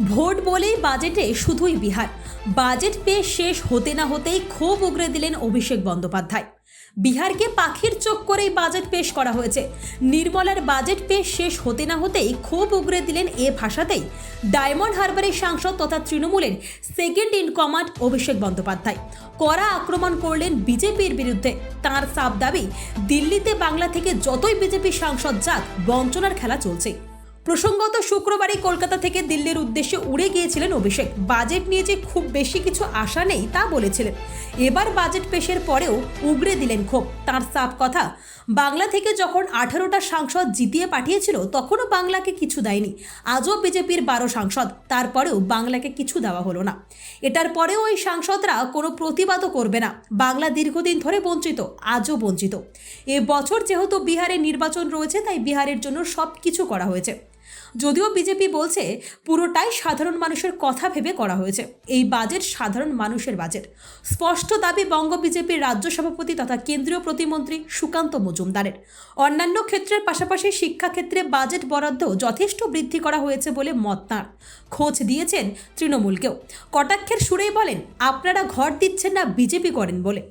Vote বলেই বাজেটে শুধুই বিহার। বাজেট পেয়ে শেষ হতে না হতেই ক্ষোভ উগরে দিলেন অভিষেক বন্দ্যোপাধ্যায়। বিহারকে পাখির চোখ করেই বাজেট পেশ করা হয়েছে। নির্মলার বাজেট পেশ শেষ হতে না হতেই ক্ষোভ উগরে দিলেন এ ভাষাতেই ডায়মন্ড হারবারের সাংসদ তথা তৃণমূলের second in command Abhishek Bandyopadhyay. কড়া আক্রমণ করলেন বিজেপির বিরুদ্ধে। তার সাফ দাবি, দিল্লিতে বাংলা থেকে যতই বিজেপি সাংসদ যাক, বঞ্চনার খেলা চলছে। প্রসঙ্গত শুক্রবারই কলকাতা থেকে দিল্লির উদ্দেশ্যে উড়ে গিয়েছিলেন অভিষেক। বাজেট নিয়ে যে খুব বেশি কিছু আশা নেই তা বলেছিলেন। এবার বাজেট পেশের পরেও উগরে দিলেন ক্ষোভ। তার সাফ কথা, বাংলা থেকে যখন আঠারোটা সাংসদ জিতিয়ে পাঠিয়েছিল, তখনও বাংলাকে কিছু দেয়নি। আজও বিজেপির বারো সাংসদ, তারপরেও বাংলাকে কিছু দেওয়া হলো না। এটার পরেও ওই সাংসদরা কোনো প্রতিবাদও করবে না। বাংলা দীর্ঘদিন ধরে বঞ্চিত, আজও বঞ্চিত। এ বছর যেহেতু বিহারে নির্বাচন রয়েছে, তাই বিহারের জন্য সব কিছু করা হয়েছে। যদিও বিজেপি বলছে পুরোটাই সাধারণ মানুষের কথা ভেবে করা হয়েছে। এই বাজেট সাধারণ মানুষের বাজেট। স্পষ্ট দাবি বঙ্গ বিজেপির রাজ্য সভাপতি তথা কেন্দ্রীয় প্রতিমন্ত্রী সুকান্ত মজুমদারের। অন্যান্য ক্ষেত্রের পাশাপাশি শিক্ষাক্ষেত্রে বাজেট বরাদ্দ যথেষ্ট বৃদ্ধি করা হয়েছে বলে মত তাঁর। খোঁজ দিয়েছেন তৃণমূলকেও। কটাক্ষের সুরেই বলেন, আপনারা ঘর দিচ্ছেন না, বিজেপি করেন বলে।